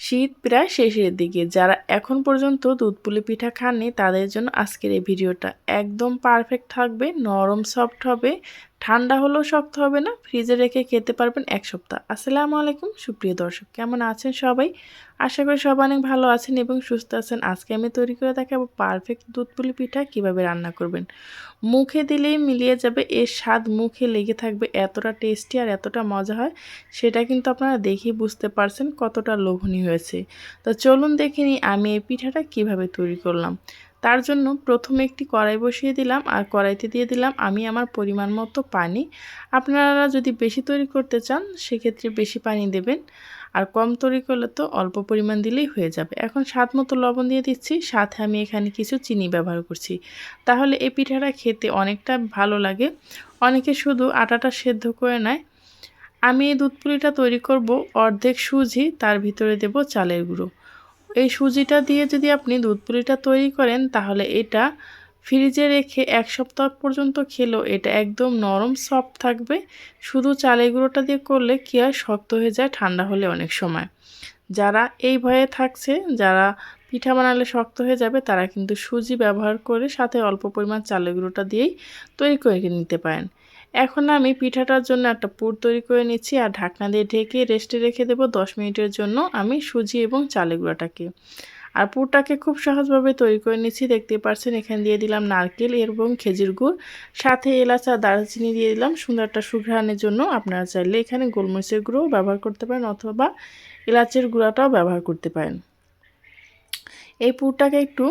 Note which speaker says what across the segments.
Speaker 1: শীত প্রায় শেষের দিকে। যারা এখন পর্যন্ত দুধপুলি পিঠা খাননি, তাদের জন্য আজকের এই ভিডিওটা একদম পারফেক্ট থাকবে, নরম সফট হবে। ঠান্ডা হলেও শক্ত হবে না, ফ্রিজে রেখে খেতে পারবেন এক সপ্তাহ। আসসালামু আলাইকুম, সুপ্রিয় দর্শক, কেমন আছেন সবাই? আশা করি সবাই অনেক ভালো আছেন এবং সুস্থ আছেন। আজকে আমি তৈরি করে দেখাবো পারফেক্ট দুধ পুলি পিঠা কীভাবে রান্না করবেন। মুখে দিলেই মিলিয়ে যাবে, এর স্বাদ মুখে লেগে থাকবে, এতটা টেস্টি আর এতটা মজা হয়, সেটা কিন্তু আপনারা দেখেই বুঝতে পারছেন কতটা লোভনীয় হয়েছে। তো চলুন দেখে নিই আমি এই পিঠাটা কীভাবে তৈরি করলাম। তার জন্য প্রথমে একটি কড়াই বসিয়ে দিলাম আর কড়াইতে দিয়ে দিলাম আমি আমার পরিমাণ মতো পানি। আপনারা যদি বেশি তৈরি করতে চান, সেক্ষেত্রে বেশি পানি দেবেন। আর কম তৈরি করলে তো অল্প পরিমাণ দিলেই হয়ে যাবে। এখন স্বাদ মতো লবণ দিয়ে দিচ্ছি, সাথে আমি এখানে কিছু চিনি ব্যবহার করছি। তাহলে এই পিঠাটা খেতে অনেকটা ভালো লাগে। অনেকে শুধু আটাটা সেদ্ধ করে নেয়। আমি এই দুধ পুলিটা তৈরি করব অর্ধেক সুজি, তার ভিতরে দেব চালের গুঁড়ো। এই সুজিটা দিয়ে যদি আপনি দুধ পুলিটা তৈরি করেন, তাহলে এটা ফ্রিজে রেখে এক সপ্তাহ পর্যন্ত খেলেও এটা একদম নরম, সফট থাকবে। শুধু চালে গুঁড়োটা দিয়ে করলে কী হয়? শক্ত হয়ে যায়, ঠান্ডা হলে অনেক সময়। যারা এই ভয়ে থাকছে, যারা পিঠা বানালে শক্ত হয়ে যাবে, তারা কিন্তু সুজি ব্যবহার করে সাথে অল্প পরিমাণ চালের গুঁড়োটা দিয়েই তৈরি করে নিতে পারেন। এখন আমি পিঠাটার জন্য একটা পুর তৈরি করে নিচ্ছি আর ঢাকনা দিয়ে ঢেকে রেস্টে রেখে দেবো দশ মিনিটের জন্য আমি সুজি এবং চালের গুঁড়াটাকে। আর পুরটাকে খুব সহজভাবে তৈরি করে নিচ্ছি। দেখতে পাচ্ছেন এখানে দিয়ে দিলাম নারকেল এবং খেজুর গুড়, সাথে এলাচ আর দারচিনি দিয়ে দিলাম সুন্দর একটা সুঘ্রাণের জন্য। আপনারা চাইলে এখানে গোলমরিচের গুঁড়োও ব্যবহার করতে পারেন অথবা এলাচের গুঁড়াটাও ব্যবহার করতে পারেন। এই পুরটাকে একটু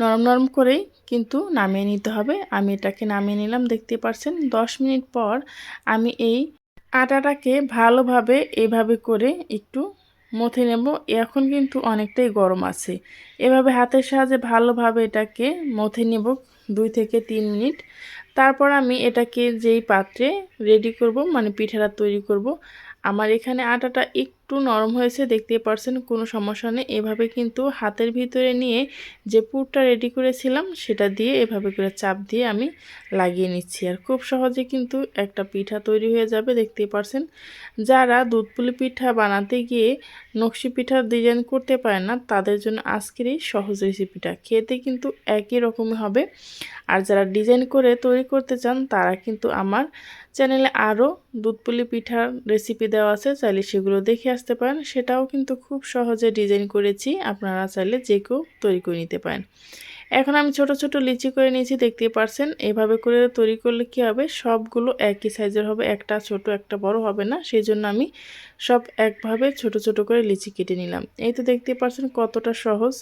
Speaker 1: নরম নরম করেই কিন্তু নামিয়ে নিতে হবে। আমি এটাকে নামিয়ে নিলাম, দেখতে পাচ্ছেন দশ মিনিট পর আমি এই আটাটাকে ভালোভাবে এভাবে করে একটু মথে নেব। এখন কিন্তু অনেকটাই গরম আছে। এভাবে হাতের সাহায্যে ভালোভাবে এটাকে মথে নেব দুই থেকে তিন মিনিট। তারপর আমি এটাকে যেই পাত্রে রেডি করব মানে পিঠাটা তৈরি করব, আমার এখানে আটাটা একটু নরম হয়েছে দেখতে পারছেন, কোনো সমস্যা নেই। এভাবে কিন্তু হাতের ভিতরে নিয়ে যে পুরটা রেডি করেছিলাম, সেটা দিয়ে এভাবে করে চাপ দিয়ে আমি লাগিয়ে নিচ্ছি। আর খুব সহজে কিন্তু একটা পিঠা তৈরি হয়ে যাবে দেখতে পারছেন। যারা দুধপুলি পিঠা বানাতে গিয়ে নকশি পিঠার ডিজাইন করতে পারে না, তাদের জন্য আজকের এই সহজ রেসিপিটা খেতে কিন্তু একই রকমই হবে। আর যারা ডিজাইন করে তৈরি করতে চান, তারা কিন্তু আমার চ্যানেলে আরও দুধপুলি পিঠার রেসিপি দেওয়া আছে, চাইলে সেগুলো দেখে আসতে পারেন, সেটাও কিন্তু খুব সহজে ডিজাইন করেছি। আপনারা চাইলে যে কেউ তৈরি করে নিতে পারেন। এখন আমি ছোট ছোট লিচি করে নিয়েছি দেখতে পারছেন। এভাবে করে তৈরি করলে কি হবে? সবগুলো একই সাইজের হবে, একটা ছোট, একটা বড় হবে না। সেই জন্য আমি সব একভাবে ছোট ছোট করে লিচি কেটে নিলাম। এই তো দেখতে পারছেন কতটা সহজ।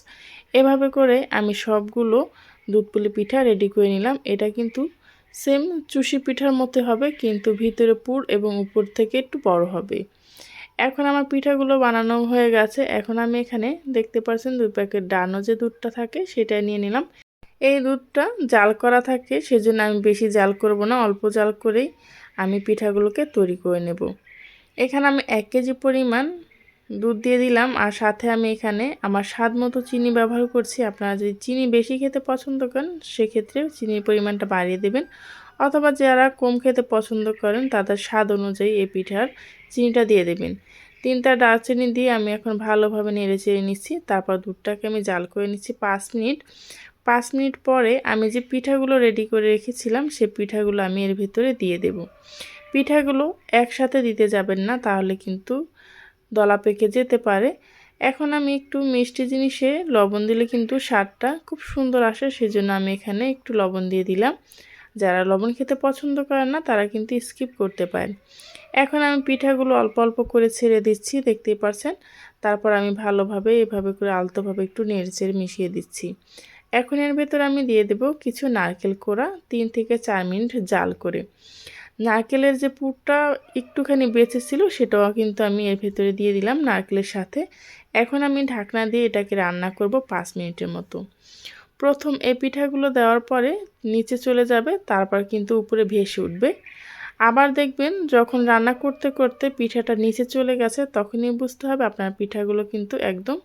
Speaker 1: এভাবে করে আমি সবগুলো দুধপুলি পিঠা রেডি করে নিলাম। এটা কিন্তু সেম চুষি পিঠার মতো হবে, কিন্তু ভিতরে পুর এবং উপর থেকে একটু বড় হবে। এখন আমার পিঠাগুলো বানানো হয়ে গেছে। এখন আমি এখানে দেখতে পাচ্ছেন দুই প্যাকেট ডানো যে দুধটা থাকে সেটা নিয়ে নিলাম। এই দুধটা জাল করা থাকে সেজন্য আমি বেশি জাল করব না, অল্প জাল করেই আমি পিঠাগুলোকে তৈরি করে নেব। এখানে আমি এক কেজি পরিমাণ দুধ দিয়ে দিলাম আর সাথে আমি এখানে আমার স্বাদ মতো চিনি ব্যবহার করছি। আপনারা যদি চিনি বেশি খেতে পছন্দ করেন, সেক্ষেত্রে চিনির পরিমাণটা বাড়িয়ে দেবেন। অথবা যারা কম খেতে পছন্দ করেন, তাদের স্বাদ অনুযায়ী এই পিঠার চিনিটা দিয়ে দেবেন। তিনটা দারচিনি দিয়ে আমি এখন ভালোভাবে নেড়ে চেড়ে নিচ্ছি। তারপর দুধটাকে আমি জাল করে নিচ্ছি পাঁচ মিনিট। পাঁচ মিনিট পরে আমি যে পিঠাগুলো রেডি করে রেখেছিলাম, সে পিঠাগুলো আমি এর ভিতরে দিয়ে দেব। পিঠাগুলো একসাথে দিতে যাবেন না, তাহলে কিন্তু দলা পেকে যেতে পারে। এখন আমি একটু মিষ্টি জিনিসে লবণ দিলে কিন্তু স্বাদটা খুব সুন্দর আসে, সেজন্য আমি এখানে একটু লবণ দিয়ে দিলাম। যারা লবণ খেতে পছন্দ করেন না, তারা কিন্তু স্কিপ করতে পারেন। এখন আমি পিঠাগুলো অল্প অল্প করে ছেড়ে দিচ্ছি, দেখতেই পারছেন? তারপর আমি ভালোভাবে এভাবে করে আলতোভাবে একটু নেড়ে চেড়ে মিশিয়ে দিচ্ছি। এখন এর ভেতর আমি দিয়ে দেব কিছু নারকেল কোড়া, তিন থেকে চার মিনিট জাল করে। নারকেলের যে পুরটা একটুখানি বেঁচে ছিল, সেটাও কিন্তু আমি এর ভেতরে দিয়ে দিলাম নারকেলের সাথে। এখন আমি ঢাকনা দিয়ে এটাকে রান্না করব পাঁচ মিনিটের মতো। প্রথম এই পিঠাগুলো দেওয়ার পরে নিচে চলে যাবে, তারপর কিন্তু উপরে ভেসে উঠবে। আবার দেখবেন যখন রান্না করতে করতে পিঠাটা নিচে চলে গেছে, তখনই বুঝতে হবে আপনার পিঠাগুলো কিন্তু একদম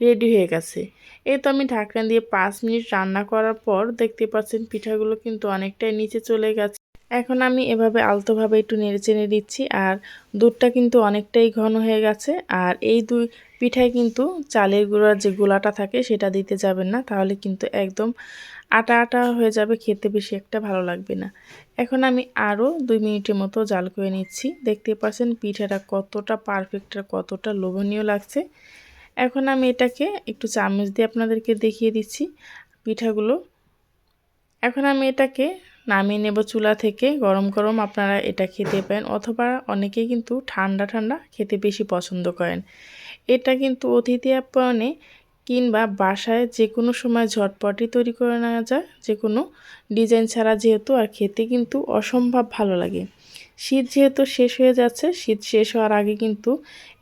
Speaker 1: রেডি হয়ে গেছে। এই তো আমি ঢাকনা দিয়ে পাঁচ মিনিট রান্না করার পর দেখতে পাচ্ছেন পিঠাগুলো কিন্তু অনেকটাই নিচে চলে গেছে। এখন আমি এভাবে আলতোভাবে একটু নেড়ে চেড়ে দিচ্ছি, আর দুধটা কিন্তু অনেকটাই ঘন হয়ে গেছে, আর এই দুই পিঠায় কিন্তু চালের গুঁড়ার যে গোলাটা থাকে সেটা দিতে যাবেন না, তাহলে কিন্তু একদম আটা আটা হয়ে যাবে, খেতে বেশি একটা ভালো লাগবে না। এখন আমি আরও দুই মিনিটের মতো জাল করে নিচ্ছি, দেখতে পাচ্ছেন পিঠাটা কতটা পারফেক্ট আর কতটা লোভনীয় লাগছে। এখন আমি এটাকে একটু চামচ দিয়ে আপনাদেরকে দেখিয়ে দিচ্ছি পিঠাগুলো। এখন আমি এটাকে নামিয়ে নেব চুলা থেকে। গরম গরম আপনারা এটা খেতে পারেন অথবা অনেকেই কিন্তু ঠান্ডা ঠান্ডা খেতে বেশি পছন্দ করেন। এটা কিন্তু অতিথি আপ্যায়নে কিংবা বাসায় যে কোনো সময় ঝটপটই তৈরি করে নেওয়া যায়। যে কোনো ডিজাইন ছাড়া যেহেতু আর খেতে কিন্তু অসম্ভব ভালো লাগে। শীত যেহেতু শেষ হয়ে যাচ্ছে, শীত শেষ হওয়ার আগে কিন্তু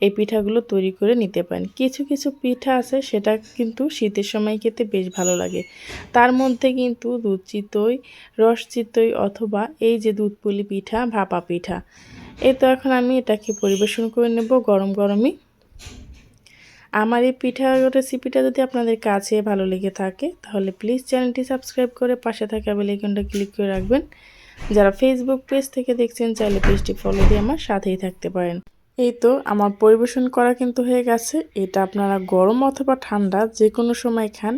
Speaker 1: এই পিঠাগুলো তৈরি করে নিতে পারেন। কিছু কিছু পিঠা আছে, সেটা কিন্তু শীতের সময় খেতে বেশ ভালো লাগে। তার মধ্যে কিন্তু দুধ চিতই, রস চিতই অথবা এই যে দুধ পুলি পিঠা, ভাপা পিঠা, এই তো এখন আমি এটাকে পরিবেশন করে নেব গরম গরমই। আমার এই পিঠা রেসিপিটা যদি আপনাদের কাছে ভালো লেগে থাকে, তাহলে প্লিজ চ্যানেলটি সাবস্ক্রাইব করে পাশে থাকা বেলাইকনটা ক্লিক করে রাখবেন। যারা ফেসবুক পেজ থেকে দেখছেন, চাইলে পেজটি ফলো দিয়ে আমার সাথেই থাকতে পারেন। এই তো আমার পরিবেশন করা কিন্তু হয়ে গেছে। এটা আপনারা গরম অথবা ঠান্ডা যে কোনো সময় খান,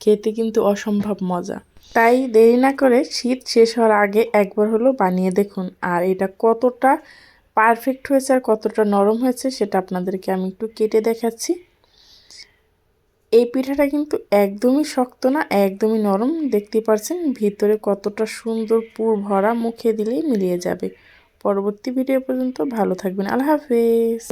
Speaker 1: খেতে কিন্তু অসম্ভব মজা। তাই দেরি না করে শীত শেষ হওয়ার আগে একবার হলো বানিয়ে দেখুন। আর এটা কতটা পারফেক্ট হয়েছে আর কতটা নরম হয়েছে, সেটা আপনাদেরকে আমি একটু কেটে দেখাচ্ছি। এই পিঠাটা কিন্তু একদমই শক্ত না, একদমই নরম। দেখতে পারছেন ভিতরে কতটা সুন্দর পুর ভরা মুখে দিলেই মিলিয়ে যাবে। পরবর্তী ভিডিও পর্যন্ত ভালো থাকবেন। আল্লাহ হাফেজ।